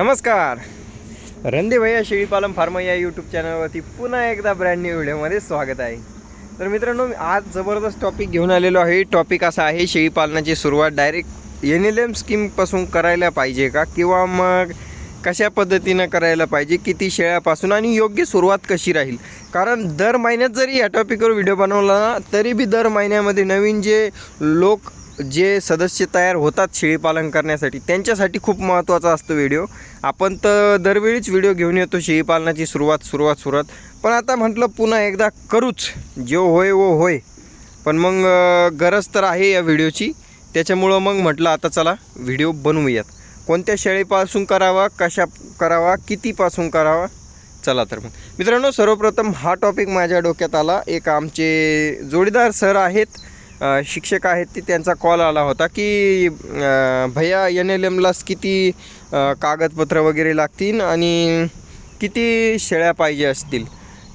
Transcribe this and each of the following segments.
नमस्कार. रणदे भैया शेळीपालन फार्म या यूट्यूब चॅनलवरती पुन्हा एकदा ब्रँड न्यू व्हिडिओमध्ये स्वागत आहे. तर मित्रांनो मी आज जबरदस्त टॉपिक घेऊन आलेलो आहे. टॉपिक असा आहे शेळीपालनाची सुरुवात डायरेक्ट एन एल एम स्कीमपासून करायला पाहिजे का? किंवा मग कशा पद्धतीनं करायला पाहिजे? किती शेळ्यापासून आणि योग्य सुरुवात कशी राहील? कारण दर महिन्यात जरी या टॉपिकवर व्हिडिओ बनवला ना तरी बी दर महिन्यामध्ये नवीन जे लोक जे सदस्य तयार होतात शेळीपालन करण्यासाठी त्यांच्यासाठी खूप महत्त्वाचा असतो व्हिडिओ आपण तर दरवेळीच व्हिडिओ घेऊन येतो शेळीपालनाची सुरुवात सुरुवात सुरुवात. पण आता म्हटलं पुन्हा एकदा करूच. जो होय वो होय. पण मग गरज तर आहे या व्हिडिओची त्याच्यामुळं मग म्हटलं आता चला व्हिडिओ बनवूयात. कोणत्या शेळीपासून करावा कशा करावा कितीपासून करावा? चला तर मग. मित्रांनो सर्वप्रथम हा टॉपिक माझ्या डोक्यात आला. एक आमचे जोडीदार सर आहेत. शिक्षक आहेत ते त्यांचा कॉल आला होता की भैया एन एल एमलाच किती कागदपत्र वगैरे लागतील आणि किती शेळ्या पाहिजे असतील?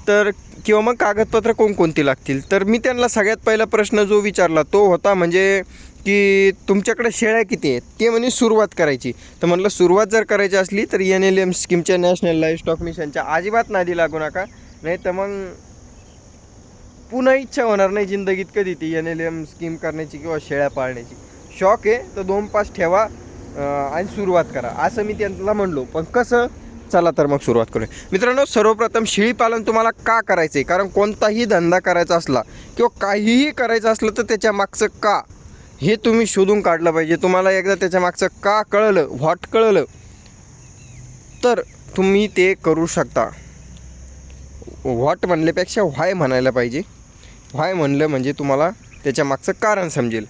तर किंवा मग कागदपत्र कोणकोणती लागतील? तर मी त्यांना सगळ्यात पहिला प्रश्न जो विचारला तो होता म्हणजे की तुमच्याकडे शेळ्या किती आहेत? ते म्हणे सुरुवात करायची. तर म्हटलं सुरुवात जर करायची असली तर एन एल एम स्कीमच्या नॅशनल लाईफ स्टॉक मिशनच्या अजिबात नादी लागू नका. नाही तर मग पुन्हा इच्छा होणार नाही जिंदगीत कधी ती एन एल एम स्कीम करण्याची किंवा शेळ्या पाळण्याची. शॉक आहे तर दोन पास ठेवा आणि सुरुवात करा. असं मी त्यांना म्हणलो. पण कसं? चला तर मग सुरुवात करूया. मित्रांनो सर्वप्रथम शेळीपालन तुम्हाला का करायचं आहे कारण कोणताही धंदा करायचा असला किंवा काहीही करायचं असलं तर त्याच्या मागचं का? हे तुम्ही शोधून काढलं पाहिजे. तुम्हाला एकदा त्याच्या मागचं का कळलं व्हॉट कळलं तर तुम्ही ते करू शकता. व्हॉट म्हणल्यापेक्षा व्हाय म्हणायला पाहिजे. व्हाय म्हणलं म्हणजे तुम्हाला त्याच्या मागचं कारण समजेल.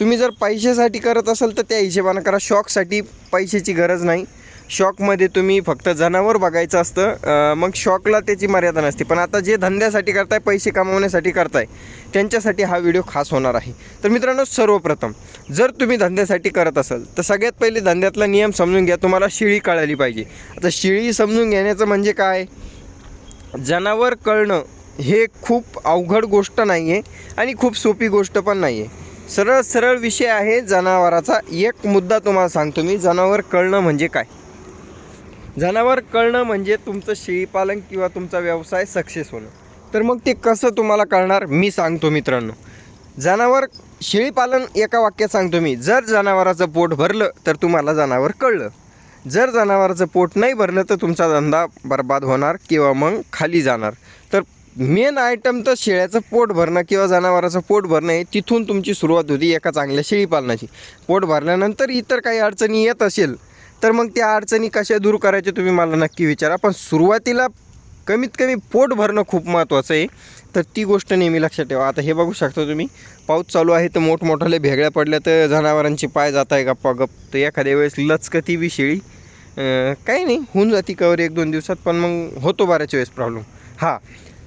तुम्ही जर पैशासाठी करत असाल तर त्या हिशेबानं करा. शॉकसाठी पैशाची गरज नाही. शॉकमध्ये तुम्ही फक्त जनावर बघायचं असतं मग शॉकला त्याची मर्यादा नसते. पण आता जे धंद्यासाठी करताय पैसे कमावण्यासाठी करताय त्यांच्यासाठी हा व्हिडिओ खास होणार आहे. तर मित्रांनो सर्वप्रथम जर तुम्ही धंद्यासाठी करत असाल तर सगळ्यात पहिले धंद्यातला नियम समजून घ्या. तुम्हाला शिळी कळाली पाहिजे. आता शिळी समजून घेण्याचं म्हणजे काय? जनावर कळणं हे खूप अवघड गोष्ट नाही आहे आणि खूप सोपी गोष्ट पण नाही आहे सरळ सरळ विषय आहे जनावराचा. एक मुद्दा तुम्हाला सांगतो मी. जनावर कळणं म्हणजे काय? जनावर कळणं म्हणजे तुमचं शेळीपालन किंवा तुमचा व्यवसाय सक्सेस होणं. तर मग ते कसं तुम्हाला कळणार? मी सांगतो मित्रांनो. जनावर शेळीपालन एका वाक्यात सांगतो मी. जर जनावराचं पोट भरलं तर तुम्हाला जनावर कळलं. जर जनावराचं पोट नाही भरलं तर तुमचा धंदा बर्बाद होणार किंवा मग खाली जाणार. तर मेन आयटम तर शेळ्याचं पोट भरणं किंवा जनावराचं पोट भरणं आहे तिथून तुमची सुरुवात होती एका चांगल्या शेळीपालनाची पोट भरल्यानंतर इतर काही अडचणी येत असेल तर मग त्या अडचणी कशा दूर करायच्या तुम्ही मला नक्की विचारा. पण सुरुवातीला कमीत कमी पोट भरणं खूप महत्त्वाचं आहे. तर ती गोष्ट नेहमी लक्षात ठेवा. आता हे बघू शकता तुम्ही पाऊस चालू आहे तर मोठमोठाले भेगळ्या पडल्या तर जनावरांची पाय जात आहे गप्पा गप तर एखाद्या वेळेस लचकती बी शेळी काही नाही होऊन जाती कवर एक दोन दिवसात पण मग होतो बऱ्याच वेळेस प्रॉब्लेम हां.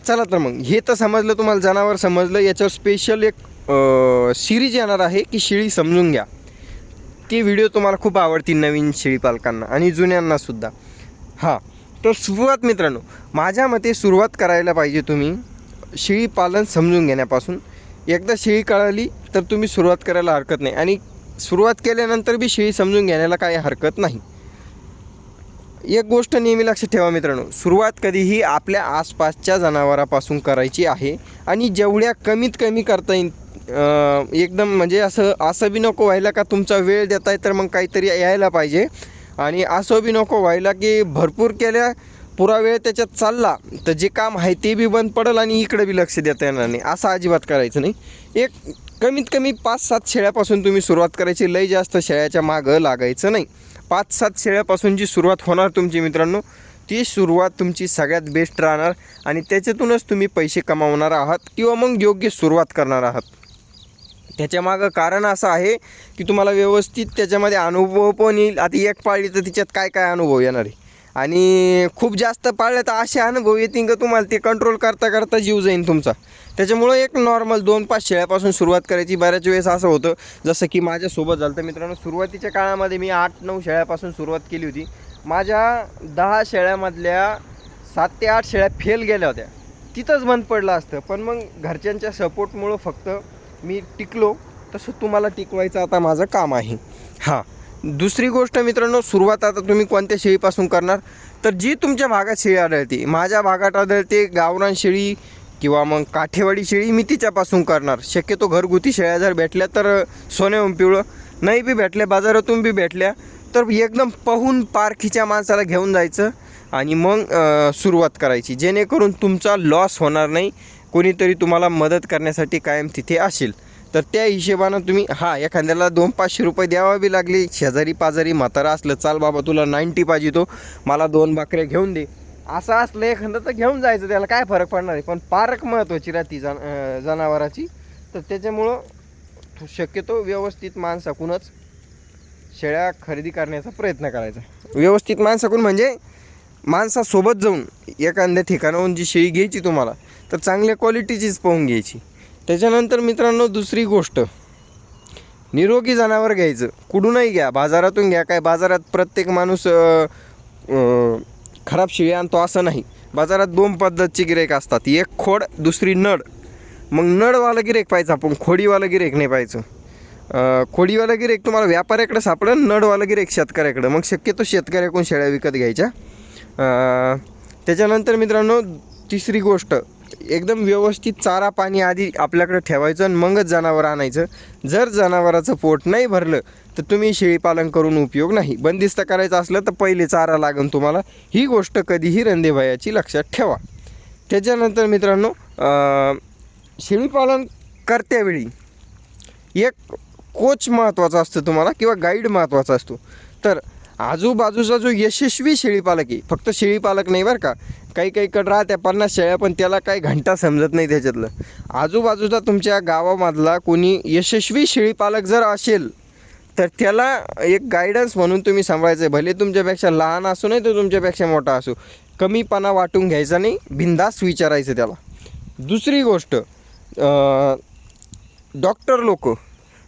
चला तर मग. हे तर समजलं तुम्हाला जनावर समजलं. याच्यावर स्पेशल एक सिरीज येणार आहे की शेळी समजून घ्या. ते व्हिडिओ तुम्हाला खूप आवडतील नवीन शेळी पालकांना आणि जुन्यांना सुद्धा. हां. तर सुरुवात मित्रांनो माझ्या मते सुरुवात करायला पाहिजे तुम्ही शेळी पालन समजून घेण्यापासून. एकदा शेळी कळाली तर तुम्ही सुरुवात करायला हरकत नाही. आणि सुरुवात केल्यानंतर बी शेळी समजून घेण्याला काही हरकत नाही. एक गोष्ट नेहमी लक्षात ठेवा मित्रांनो सुरुवात कधीही आपल्या आसपासच्या जनावरापासून करायची आहे आणि जेवढ्या कमीत कमी करता येईल एकदम म्हणजे असं असं बी नको व्हायला का तुमचा वेळ देताय तर मग काहीतरी यायला पाहिजे. आणि असं बी नको व्हायला की भरपूर केल्या पुरा वेळ त्याच्यात चालला तर जे काम आहे ते बी बंद पडेल आणि इकडे बी लक्ष देता येणार नाही. असं अजिबात करायचं नाही. एक कमीत कमी पाच सात शेळ्यापासून तुम्ही सुरुवात करायची लई जास्त शेळ्याच्या मागं लागायचं नाही. पाच सात शेळ्यापासून जी सुरुवात होणार तुमची मित्रांनो ती सुरुवात तुमची सगळ्यात बेस्ट राहणार आणि त्याच्यातूनच तुम्ही पैसे कमावणार आहात किंवा मग योग्य सुरुवात करणार आहात. त्याच्यामागं कारण असं आहे की तुम्हाला व्यवस्थित त्याच्यामध्ये अनुभव पण येईल. आता एक पाळली तर तिच्यात काय काय अनुभव येणार आहे? आणि खूप जास्त पाळलं तर असे अनुभव येतील का तुम्हाला? ते कंट्रोल करता करता जीव जाईल तुमचा. त्याच्यामुळं एक नॉर्मल दोन पाच शेळ्यापासून सुरुवात करायची. बऱ्याच वेळेस असं होतं जसं की माझ्यासोबत झालं तर मित्रांनो सुरुवातीच्या काळामध्ये मी आठ नऊ शेळ्यापासून सुरुवात केली होती. माझ्या दहा शेळ्यामधल्या सात ते आठ शेळ्या फेल गेल्या होत्या. तिथंच बंद पडलं असतं. पण मग घरच्यांच्या सपोर्टमुळं फक्त मी टिकलो. तसं तुम्हाला टिकवायचं आता माझं काम आहे. हां. दुसरी गोष्ट मित्रांनो सुरुवात आता तुम्ही कोणत्या शेळीपासून करणार? तर जी तुमच्या भागात शेळी आढळते माझ्या भागात आढळते गावरान शेळी किंवा मग काठेवाडी शेळी मी तिच्यापासून करणार. शक्यतो घरगुती शेळ्या जर भेटल्या तर सोने पिवळं नाही बी भेटल्या बाजारातून बी भेटल्या तर एकदम पाहून पारखीच्या माणसाला घेऊन जायचं आणि मग सुरुवात करायची. जेणेकरून तुमचा लॉस होणार नाही कोणीतरी तुम्हाला मदत करण्यासाठी कायम तिथे असेल. तर त्या हिशोबानं तुम्ही हा एखाद्याला दोन पाचशे रुपये द्यावा बी लागली. शेजारी पाजारी म्हातारा असलं चाल बाबा तुला नाईन्टी पाहिजे तो. मला दोन भाकऱ्या घेऊन दे. असं असलं एखादं तर घेऊन जायचं. त्याला काय फरक पडणार आहे? पण पारक महत्त्वाची राहती जन जनावराची. तर त्याच्यामुळं शक्यतो व्यवस्थित माणसाकूनच शेळ्या खरेदी करण्याचा प्रयत्न करायचा. व्यवस्थित माणसाकून म्हणजे माणसासोबत जाऊन एखाद्या ठिकाणाहून जी शेळी घ्यायची तुम्हाला तर चांगल्या क्वालिटीचीच पाहून घ्यायची. त्याच्यानंतर मित्रांनो दुसरी गोष्ट. निरोगी जनावर घ्यायचं. कुठूनही घ्या. बाजारातून घ्या. काय बाजारात प्रत्येक माणूस खराब शिळे आणतो असं नाही. बाजारात दोन पद्धतची गिरेक असतात. एक खोड दुसरी नड मग नळवालं गिरेक पाहिजे आपण. खोडीवाला गिरेक नाही पाहिजे खोडीवालं खोडीवाला गिरेक तुम्हाला व्यापाऱ्याकडे सापडेल नळवालं गिरेक शेतकऱ्याकडं. मग शक्यतो शेतकऱ्याकडून शेळ्या विकत घ्यायच्या. त्याच्यानंतर मित्रांनो तिसरी गोष्ट. एकदम व्यवस्थित चारा पाणी आधी आपल्याकडे ठेवायचं आणि मगच जनावर आणायचं. जर जनावराचं पोट नाही भरलं तर तुम्ही शेळीपालन करून उपयोग नाही. बंदिस्त करायचं असलं तर पहिले चारा लागेल तुम्हाला. ही गोष्ट कधीही रंदेभायाची लक्षात ठेवा. त्याच्यानंतर मित्रांनो शेळीपालन करत्यावेळी एक कोच महत्त्वाचा असतो तुम्हाला किंवा गाईड महत्त्वाचा असतो. तर आजूबाजूचा जो यशस्वी शेळीपालक आहे फक्त शेळीपालक नाही बरं का काही काही कड राहत्या पन्नास शेळ्या पण त्याला काही घंटा समजत नाही त्याच्यातलं. आजूबाजूचा तुमच्या गावामधला कोणी यशस्वी शेळीपालक जर असेल तर त्याला एक गायडन्स म्हणून तुम्ही सांभाळायचं आहे भले तुमच्यापेक्षा लहान असू नाही तो तुमच्यापेक्षा मोठा असू. कमीपणा वाटून घ्यायचा नाही बिंदास विचारायचं त्याला. दुसरी गोष्ट डॉक्टर लोक.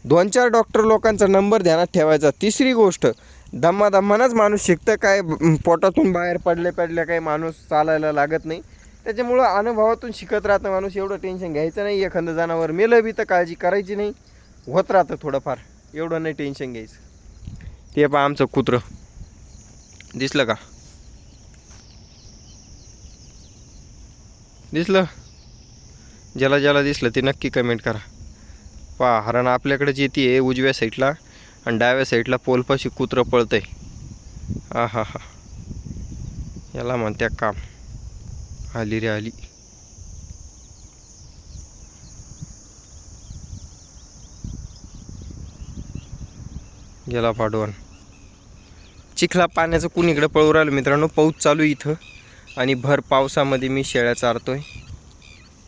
दोन चार डॉक्टर लोकांचा नंबर ध्यानात ठेवायचा. तिसरी गोष्ट धम्मा दम्मानंच माणूस शिकतं. काय पोटातून बाहेर पडले पडले काही माणूस चालायला लागत नाही. त्याच्यामुळं अनुभवातून शिकत राहतं माणूस. एवढं टेन्शन घ्यायचं नाही. एखादं जनावर मेलं बी तर काळजी करायची नाही. होत राहतं थोडंफार. एवढं नाही टेन्शन घ्यायचं. ते पहा आमचं कुत्रं. दिसलं का? दिसलं? ज्याला ज्याला दिसलं ते नक्की कमेंट करा. पहा हरण आपल्याकडेच येते आहे उजव्या साईडला आणि डाव्या साईडला पोलपाशी कुत्रं पळतंय. हा हा हा याला म्हणत्या काम. आली रे आली. गेला पाडवण चिखला पाण्याचं कुणीकडे पळू राहिलं? मित्रांनो पाऊस चालू आहे इथं. आणि भर पावसामध्ये मी शेळ्या चारतोय.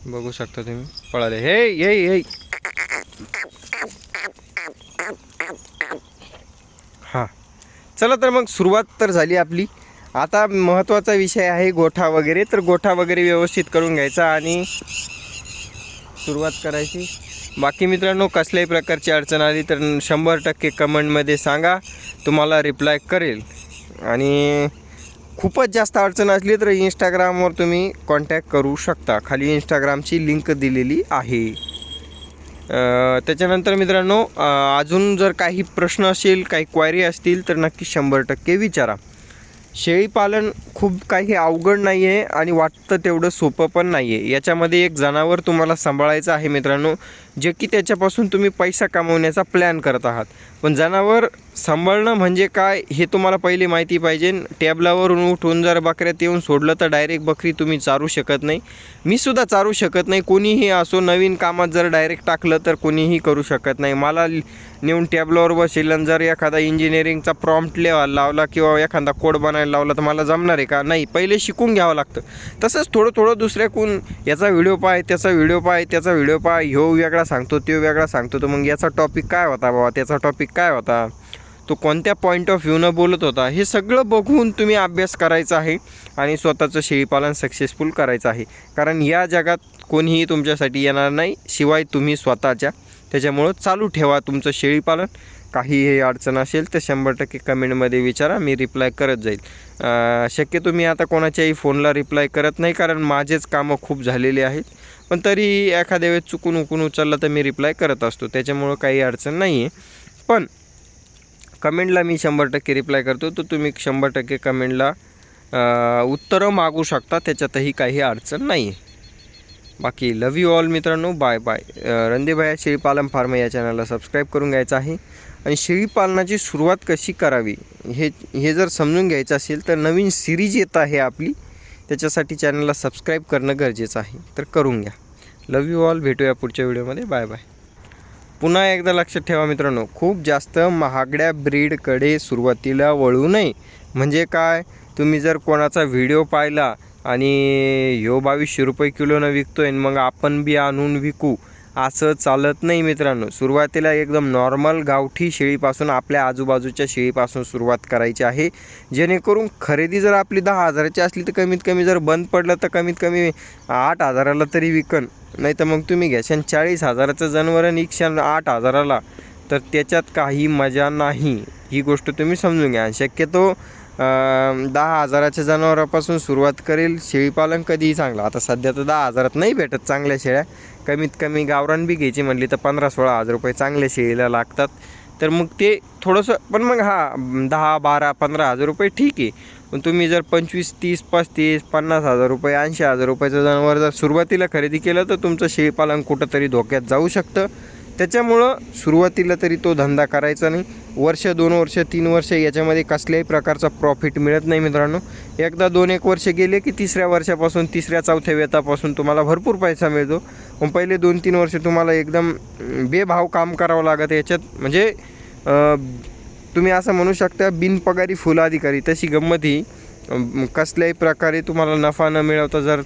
बघू शकता तुम्ही. पळाले. हे हे हे. चला तर मग सुरुवात तर झाली आपली. आता महत्त्वाचा विषय आहे गोठा वगैरे. तर गोठा वगैरे व्यवस्थित करून घ्यायचा आणि सुरुवात करायची. बाकी मित्रांनो कसल्याही प्रकारची अडचण आली तर शंभर टक्के कमेंटमध्ये सांगा. तुम्हाला रिप्लाय करेल. आणि खूपच जास्त अडचण असली तर इंस्टाग्रामवर तुम्ही कॉन्टॅक्ट करू शकता. खाली इंस्टाग्रामची लिंक दिलेली आहे. त्याच्यानंतर मित्रांनो अजून जर काही प्रश्न असेल काही क्वायरी असतील तर नक्की शंभर टक्के विचारा. शेळीपालन खूप काही अवघड नाही आहे आणि वाटतं तेवढं सोपं पण नाही आहे याच्यामध्ये एक जनावर तुम्हाला सांभाळायचं आहे मित्रांनो जे की त्याच्यापासून तुम्ही पैसा कमवण्याचा प्लॅन करत आहात. पण जनावर सांभाळणं म्हणजे काय हे तुम्हाला पहिले माहिती पाहिजे. टॅबलावरून उठून जर बकऱ्यात येऊन सोडलं तर डायरेक्ट बकरी तुम्ही चारू शकत नाही. मी सुद्धा चारू शकत नाही. कोणीही असो नवीन कामात जर डायरेक्ट टाकलं तर कोणीही करू शकत नाही. मला नेऊन टॅबलावर बसेल जर एखादा इंजिनिअरिंगचा प्रॉम्प्ट लिहायला लावला किंवा एखादा कोड बनायला लावला तर मला जमणार आहे का? नाही. पहिले शिकून घ्यावं लागतं. तसंच थोडं थोडं दुसऱ्याकून याचा व्हिडिओ पाय त्याचा व्हिडिओ पाय त्याचा व्हिडिओ पाय ह्यो वेगळा सांगतो तो वेगळा सांगतो. तर मग याचा टॉपिक काय होता बाबा? त्याचा टॉपिक काय होता? तो कोणत्या पॉईंट ऑफ व्ह्यूनं बोलत होता हे सगळं बघून तुम्ही अभ्यास करायचा आहे आणि स्वतःचं शेळीपालन सक्सेसफुल करायचं आहे. कारण या जगात कोणीही तुमच्यासाठी येणार नाही शिवाय तुम्ही स्वतःच्या. त्याच्यामुळं चालू ठेवा तुमचं शेळीपालन. काही हे अडचण असेल तर शंभर टक्के कमेंटमध्ये विचारा मी रिप्लाय करत जाईल. शक्यतो मी आता कोणाच्याही फोनला रिप्लाय करत नाही कारण माझेच कामं खूप झालेली आहेत. पण तरी एखाद्या वेळेस चुकून उकून उचललं तर मी रिप्लाय करत असतो. त्याच्यामुळं काही अडचण नाही आहे पण कमेंटला मी शंभर टक्के रिप्लाय करतो. तर तुम्ही शंभर टक्के कमेंटला उत्तरं मागू शकता. त्याच्यातही काही अडचण नाही आहे बाकी लव यू ऑल मित्रांनो. बाय बाय रणदेभाया शेळीपालन फार्म या चॅनलला सबस्क्राईब करून घ्यायचं आहे. आणि शेळीपालनाची सुरुवात कशी करावी हे हे जर समजून घ्यायचं असेल तर नवीन सिरीज येत आहे आपली. त्याच्यासाठी चॅनलला सबस्क्राईब करणं गरजेचं आहे. तर करून घ्या. लव यू ऑल भेटूया पुढच्या व्हिडिओमध्ये बाय बाय पुन्हा एकदा लक्षात ठेवा मित्रांनो खूप जास्त महागड्या ब्रीडकडे सुरुवातीला वळू नये. म्हणजे काय? तुम्ही जर कोणाचा व्हिडिओ पाहिला आणि ह्यो बावीसशे रुपये किलोनं विकतो आहे मग आपण बी आणून विकू असं चालत नाही मित्रांनो. सुरुवातीला एकदम नॉर्मल गावठी शेळीपासून आपल्या आजूबाजूच्या शेळीपासून सुरुवात करायची आहे. जेणेकरून खरेदी जर आपली दहा हजाराची असली तर कमीत कमी जर बंद पडलं तर कमीत कमी आठ हजाराला तरी विकन. नाही तर मग तुम्ही घ्याशान चाळीस हजाराचं जनावर आणि इकशान आठ हजाराला तर त्याच्यात काही मजा नाही. ही गोष्ट तुम्ही समजून घ्या. आणि शक्यतो दहा हजाराच्या जनावरापासून सुरुवात करेल. शेळीपालन कधीही चांगलं. आता सध्या तर दहा हजारात नाही भेटत चांगल्या शेळ्या. कमीत कमी गावरान बी घ्यायची म्हणली तर पंधरा सोळा हजार रुपये चांगल्या शेळीला लागतात. तर मग ते थोडंसं पण मग हा दहा बारा पंधरा हजार रुपये ठीक आहे. पण तुम्ही जर पंचवीस तीस पस्तीस पन्नास हजार रुपये ऐंशी हजार रुपयाचं जनावर जर सुरुवातीला खरेदी केलं तर तुमचं शेळीपालन कुठंतरी धोक्यात जाऊ शकतं. त्याच्यामुळं सुरुवातीला तरी तो धंदा करायचा नाही. वर्ष दोन वर्ष तीन वर्ष याच्यामध्ये कसल्याही प्रकारचा प्रॉफिट मिळत नाही मित्रांनो. एकदा दोन एक वर्ष गेले की तिसऱ्या वर्षापासून तिसऱ्या चौथ्या वेतापासून तुम्हाला भरपूर पैसा मिळतो. पण पहिले दोन तीन वर्ष तुम्हाला एकदम बेभाव काम करावं लागतं याच्यात. म्हणजे तुम्ही असं म्हणू शकता बिनपगारी फुल अधिकारी तशी गंमत ही कसल्याही प्रकारे तुम्हाला नफा न मिळवता जर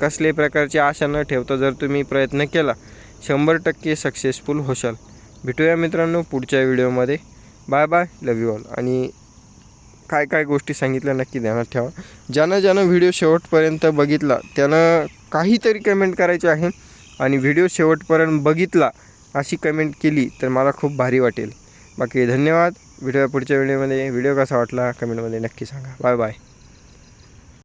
कसल्याही प्रकारची आशा न ठेवता जर तुम्ही प्रयत्न केला शंभर टक्के सक्सेसफुल होशाल. भेटूया मित्रांनो पुढच्या व्हिडिओमध्ये. Bye bye love you all आणि काय काय गोष्टी सांगितल्या नक्की ध्यानात ठेवा. ज्यानं ज्यानं व्हिडिओ शेवटपर्यंत बघितला त्यानं काहीतरी कमेंट करायची आहे. आणि व्हिडिओ शेवटपर्यंत बघितला अशी कमेंट केली तर मला खूप भारी वाटेल. बाकी धन्यवाद. व्हिडिओ पुढच्या व्हिडिओमध्ये. व्हिडिओ कसा वाटला कमेंटमध्ये नक्की सांगा. Bye bye.